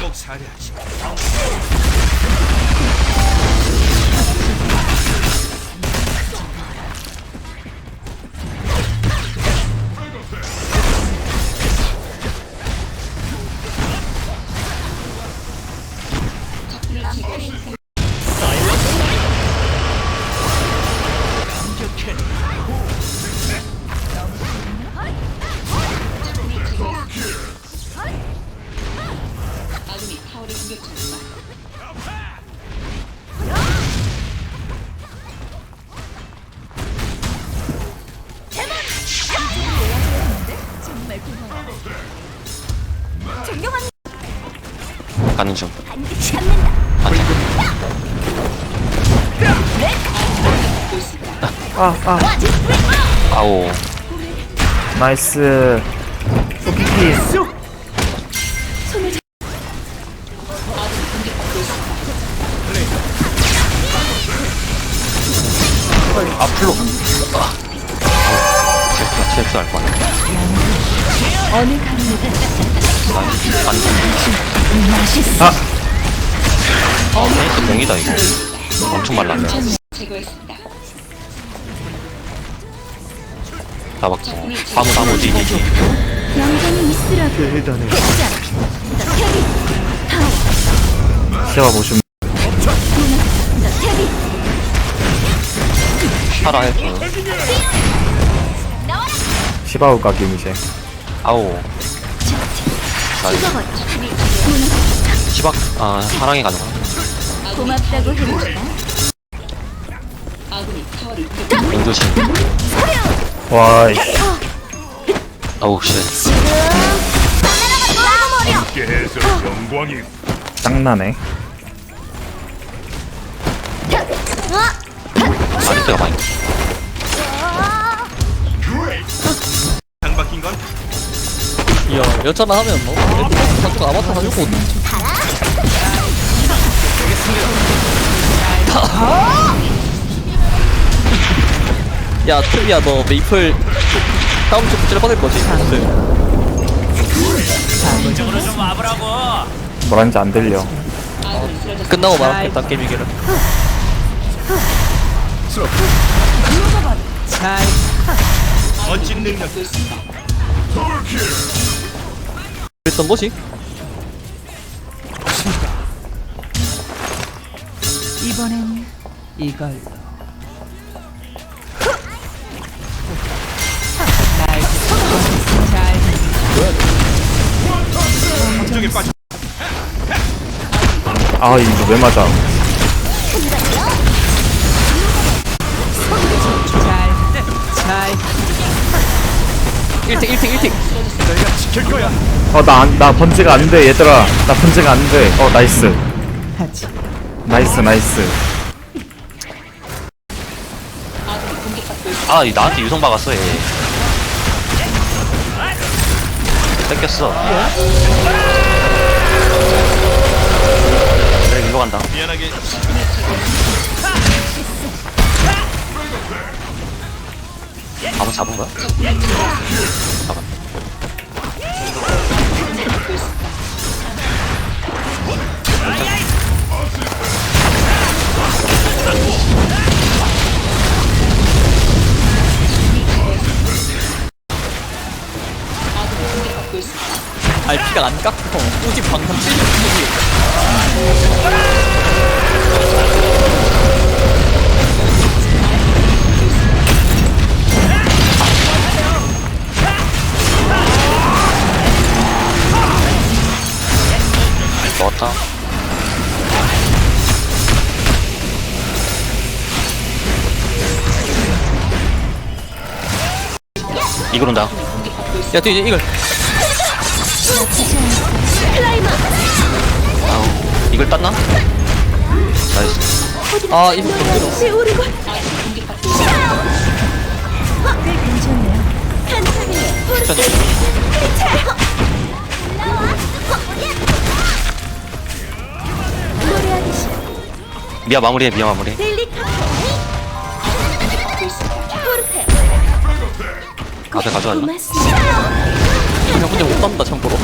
꼭 살해하지. 존경한 가는 중. 반드시 갚는다. 아니, 아, 아, 아오. 나이스. 소피피. 손을 잡. 앞으로. 아. TF, TF 할 거야. 어느 난, 맛있어. 아, 아, 페이스 병이다, 이거. 엄청 말랐네. 다 막고. 자, 너 태비. 타워. 시야가 보시면 해줘. 나와라. 시바우 가김 이제. 아오. 나이스. 시박, 아, 사랑이 가능하 고맙다고 공격 용조심. 와, 이 아우, 씨. 지금 바나나가 놔버려. 함께 해서 영광이. 짱나네. 아리트가 많이. 야, 여차나 하면 뭐 자꾸 아바타 사주고 야, 트비야 너 메이플 다음 주 부채를 받을 거지? 근데 뭐라는지 안 들려. 끝나고 말하겠다 게임이기를 멋진 능력. 그랬던 것이? 이번엔 이걸로 빠져. 아, 이거 왜 맞아? 1팅 1팅 1팅 내가 지킬 거야. 어, 나, 안- 나 번지가 안 돼, 얘들아. 나 번지가 안 돼. 어, 나이스. 하지 나이스, 나이스. 아, 이 나한테 유성 박았어, 얘. 뺏겼어. 그래, 이거 간다. 미안하게 잡은 거야? 잡았. 아니 피가 안 깎어 꾸지 방금 찔려 꾸지 넣었다. 이걸 온다. 야 뒤에 이걸 아우, 이걸 땄나? 나이스. 아 이거 오르골. 꽤 괜찮네 미아 마무리해, 미아 마무리. 델리카 포르테 앞에 가져왔나? 고맙습니다 그냥 혼자 못 간다 참고로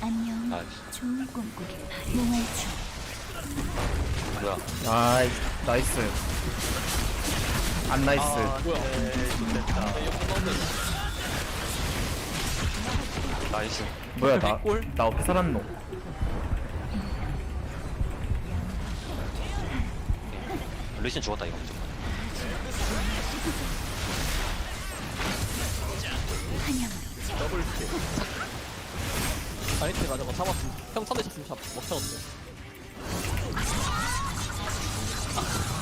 안녕. 좋은. 뭐야 아이 나이스 안 나이스. 나이스. 뭐야 나 나 어떻게 살았노? 루이신 죽었다 이거. 아이템 가져가. 잡았으면 형 선대 쳤으면 잡 먹혀졌네.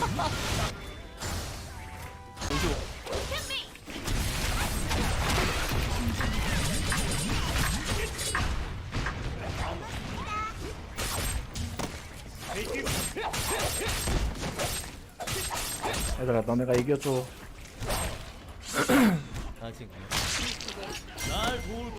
공 얘들아 너네가 이겨줘